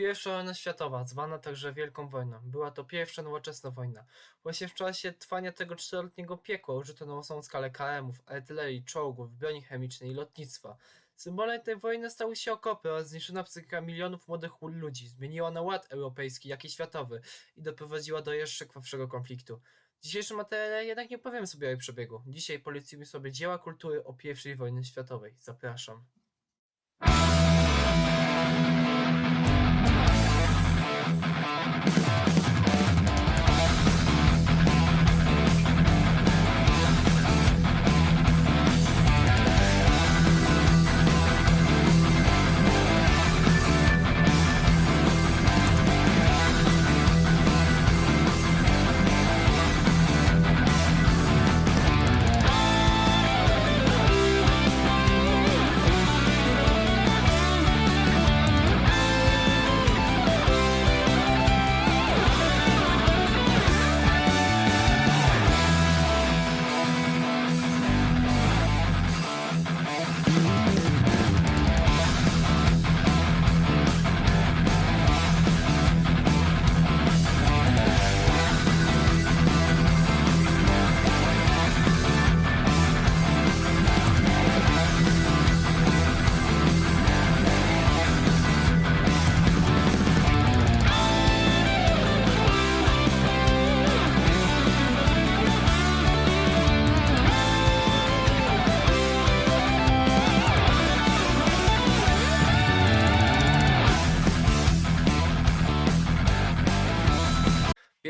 Pierwsza wojna światowa, zwana także Wielką Wojną, była to pierwsza nowoczesna wojna. Właśnie w czasie trwania tego czteroletniego piekła użyto na mocną skalę KM-ów, artylerii, czołgów, broni chemicznej i lotnictwa. Symbolem tej wojny stały się okopy oraz zniszczona psychika milionów młodych ludzi, zmieniła na ład europejski, jak i światowy i doprowadziła do jeszcze krwawszego konfliktu. W dzisiejszym materiale jednak nie powiemy sobie o jej przebiegu. Dzisiaj polecimy sobie dzieła kultury o I wojnie światowej. Zapraszam.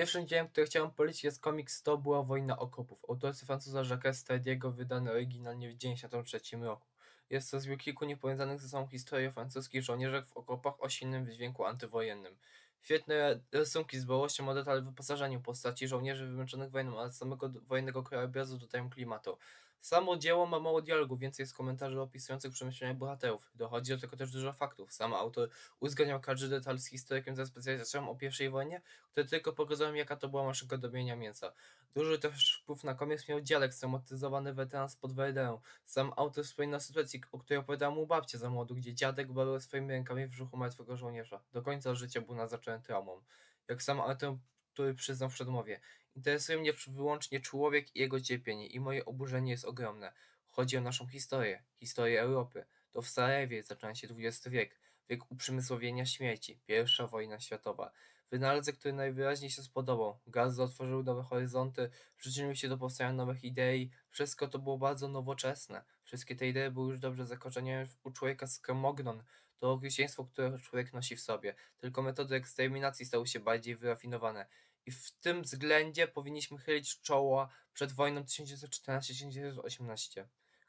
Pierwszym dziełem, który chciałem polecić jest komiks To była wojna okopów. Autorstwa Francuza Jacques Stadiego, wydany oryginalnie w 1993 roku. Jest to zbiór kilku niepowiązanych ze sobą historii o francuskich żołnierzach w okopach o silnym wydźwięku antywojennym. Świetne rysunki z dbałością o detal wyposażeniu postaci żołnierzy wymęczonych wojną, ale samego wojennego krajobrazu dodają klimatu. Samo dzieło ma mało dialogu, więcej jest komentarzy opisujących przemyślenia bohaterów. Dochodzi do tego też dużo faktów. Sam autor uzgadniał każdy detal z historykiem ze specjalizacją o I wojnie, które tylko pokazują jaka to była maszynka do mienia mięsa. Duży też wpływ na komiks miał dialekt traumatyzowany weteran spod Werderą. Sam autor wspomina sytuacji, o której opowiadała mu babcia za młodu, gdzie dziadek bawił swoimi rękami w brzuchu martwego żołnierza. Do końca życia był naznaczony traumą. Jak sam autor, który przyznał w przedmowie. Interesuje mnie wyłącznie człowiek i jego cierpienie i moje oburzenie jest ogromne. Chodzi o naszą historię, historię Europy. To w Sarajewie zaczął się XX wiek, wiek uprzemysłowienia śmierci, pierwsza wojna światowa. Wynalazek, który najwyraźniej się spodobał. Gaz otworzył nowe horyzonty, przyczynił się do powstania nowych idei. Wszystko to było bardzo nowoczesne. Wszystkie te idee były już dobrze zakorzenione u człowieka z kremognon. To okrucieństwo, które człowiek nosi w sobie. Tylko metody eksterminacji stały się bardziej wyrafinowane. I w tym względzie powinniśmy chylić czoła przed wojną 1914-1918.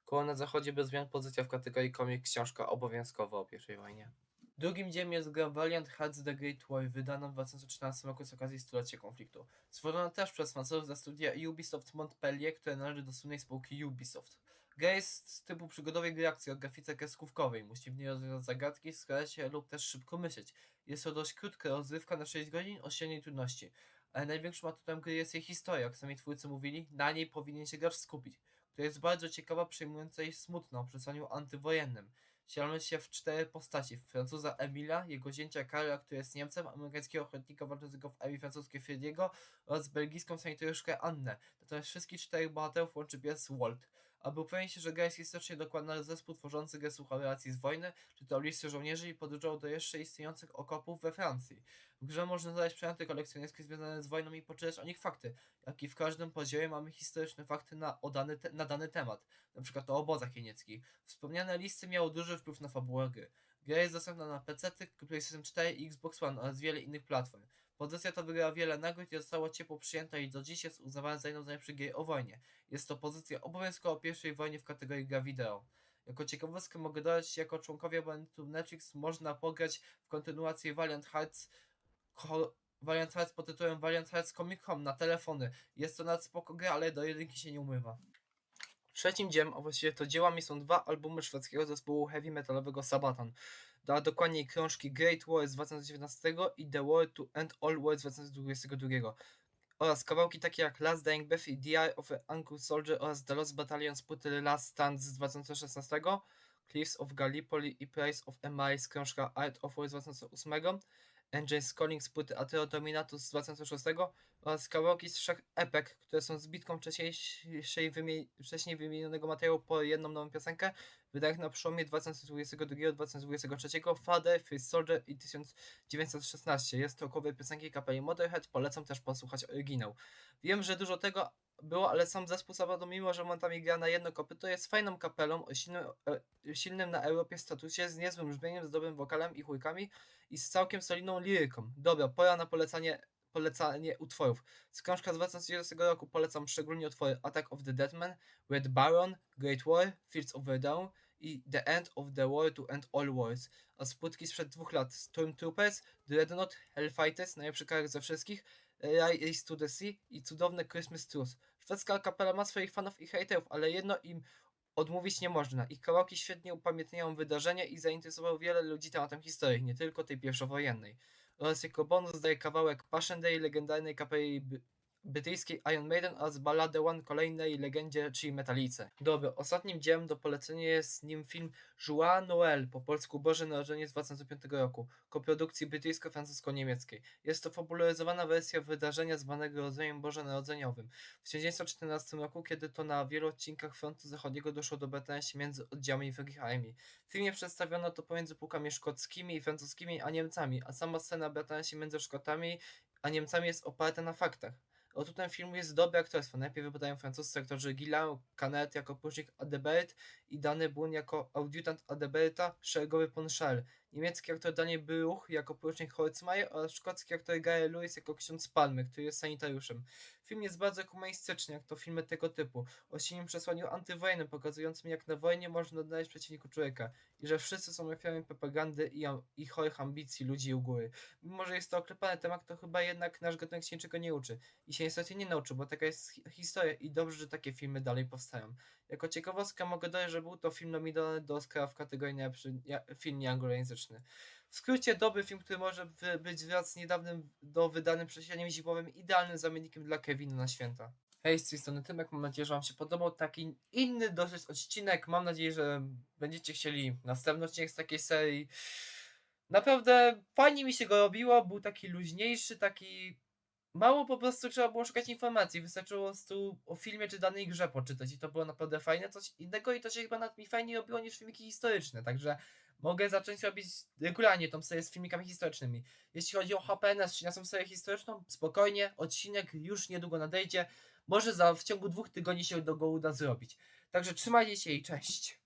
Koło na zachodzie bez zmian pozycja w kategorii komik książka obowiązkowa o I wojnie. Drugim dziełem jest gra Valiant Hearts The Great War, wydana w 2014 roku z okazji stulecia konfliktu. Stworzona też przez Francuzów za studia Ubisoft Montpellier, które należy do słynnej spółki Ubisoft. Gra jest z typu przygodowej gry akcji o grafice kreskówkowej. Musi w niej rozwiązać zagadki, skradać się lub też szybko myśleć. Jest to dość krótka rozrywka na 6 godzin o średniej trudności. Ale największym atutem gry jest jej historia, jak sami twórcy mówili, na niej powinien się gracz skupić, która jest bardzo ciekawa, przejmująca i smutna o przesłaniu antywojennym. Wcielamy się w cztery postaci. Francuza Emila, jego zięcia Karla, który jest Niemcem, amerykańskiego ochotnika walczącego w armii francuskiej Frediego oraz belgijską sanitariuszkę Annę. Natomiast wszystkich czterech bohaterów łączy pies Walt. Aby upewnić się, że gra jest historycznie dokładna, zespół tworzący grę słuchał z wojny, czytał listy żołnierzy i podróżował do jeszcze istniejących okopów we Francji. W grze można znaleźć przedmioty kolekcjonerskie związane z wojną i poczytać o nich fakty, jak i w każdym poziomie mamy historyczne fakty na, o dany te, na dany temat, przykład o obozach jenieckich. Wspomniane listy miały duży wpływ na fabułę gry. Gra jest dostępna na PC, PlayStation 4 i Xbox One oraz wiele innych platform. Pozycja ta wygrała wiele nagród i została ciepło przyjęta i do dziś jest uznawana za jedną z najlepszych gier o wojnie. Jest to pozycja obowiązkowa o pierwszej wojnie w kategorii gra wideo. Jako ciekawostkę mogę dodać, jako członkowie abonentu Netflix można pograć w kontynuację Valiant Hearts Valiant Hearts pod tytułem Valiant Hearts Comic Home na telefony. Jest to nawet spoko gra, ale do jedynki się nie umywa. Trzecim dziełem, a właściwie to dziełami są dwa albumy szwedzkiego zespołu heavy metalowego Sabaton. A dokładniej krążki Great War z 2019 i The War to End All War z 2022 oraz kawałki takie jak Last Dying Breath i The Eye of an Uncle Soldier oraz The Lost Battalion z płyty Last Stand z 2016, Cliffs of Gallipoli i Price of Emice, krążka Art of War z 2008 Engines Calling z płyty Ateo Dominatus z 2006 oraz kawałki z trzech epek, które są zbitką wcześniejszej wcześniej wymienionego materiału po jedną nową piosenkę, wydanych na przełomie 2022-2023 Father, First Soldier i 1916. Jest to cover piosenki kapeli Motorhead, polecam też posłuchać oryginał. Wiem, że dużo tego było, ale sam zespół Sabado, mimo że momentami gra na jedno kopyto, jest fajną kapelą o silnym, e, silnym na Europie statusie, z niezłym brzmieniem, z dobrym wokalem i chórkami i z całkiem solidną liryką. Dobra, pora na polecanie, polecanie utworów. Z książka z 2020 roku polecam szczególnie utwory Attack of the Deadman, Red Baron, Great War, Fields of Verdun i The End of the War to End All Wars, a z płytki sprzed dwóch lat Stormtroopers, Dreadnought, Hellfighters, najlepszy kawałek ze wszystkich, Race to the Sea i cudowny Christmas Truce. Szwedzka kapela ma swoich fanów i hejterów, ale jedno im odmówić nie można. Ich kawałki świetnie upamiętniają wydarzenia i zainteresował wiele ludzi tematem historii, nie tylko tej pierwszowojennej. Oraz jako bonus daje kawałek Passion Day legendarnej kapeli brytyjskiej Iron Maiden oraz balladę One kolejnej legendzie, czyli Metalice. Dobra, ostatnim dziełem do polecenia jest nim film Joie Noël, po polsku Boże Narodzenie z 2005 roku, koprodukcji brytyjsko-francusko-niemieckiej. Jest to fabularyzowana wersja wydarzenia zwanego rodzajem bożonarodzeniowym. W 1914 roku, kiedy to na wielu odcinkach frontu zachodniego doszło do się między oddziałami wrogich armii. W filmie przedstawiono to pomiędzy pułkami szkockimi i francuskimi, a Niemcami, a sama scena się między Szkotami a Niemcami jest oparta na faktach. Otóż filmu jest dobre aktorstwo. Najpierw wypadają francuscy aktorzy Guillaume Canet jako porucznik Adebert i Dany Brun jako audiutant Adeberta, szeregowy Ponchal. Niemiecki aktor Daniel Bruch jako porucznik Holzmeier oraz szkocki aktor Gary Lewis jako ksiądz Palmy, który jest sanitariuszem. Film jest bardzo humanistyczny, jak to filmy tego typu, o silnym przesłaniu antywojennym, pokazującym jak na wojnie można odnaleźć przeciwniku człowieka i że wszyscy są ofiarami propagandy i, i chorych ambicji ludzi u góry. Mimo, że jest to oklepany temat, to chyba jednak nasz gatunek się niczego nie uczy. I się niestety nie nauczył, bo taka jest hi- historia i dobrze, że takie filmy dalej powstają. Jako ciekawostka mogę dodać, że był to film nominowany do Oscara w kategorii najlepszy film nieanglojęzyczny. W skrócie dobry film, który może być wraz z niedawnym do wydanym przesiadaniem zimowym idealnym zamiennikiem dla Kevina na święta. Hej, z tej strony Tymek, mam nadzieję, że Wam się podobał taki inny dosyć odcinek. Mam nadzieję, że będziecie chcieli następny odcinek z takiej serii. Naprawdę fajnie mi się go robiło, był taki luźniejszy, taki mało po prostu trzeba było szukać informacji, wystarczyło po prostu o filmie czy danej grze poczytać i to było naprawdę fajne, coś innego i to się chyba nawet mi fajniej robiło niż filmiki historyczne, także mogę zacząć robić regularnie tą serię z filmikami historycznymi. Jeśli chodzi o HPNS, czy na tą serię historyczną, spokojnie, odcinek już niedługo nadejdzie, może za, w ciągu dwóch tygodni się do go uda zrobić. Także trzymajcie się i cześć!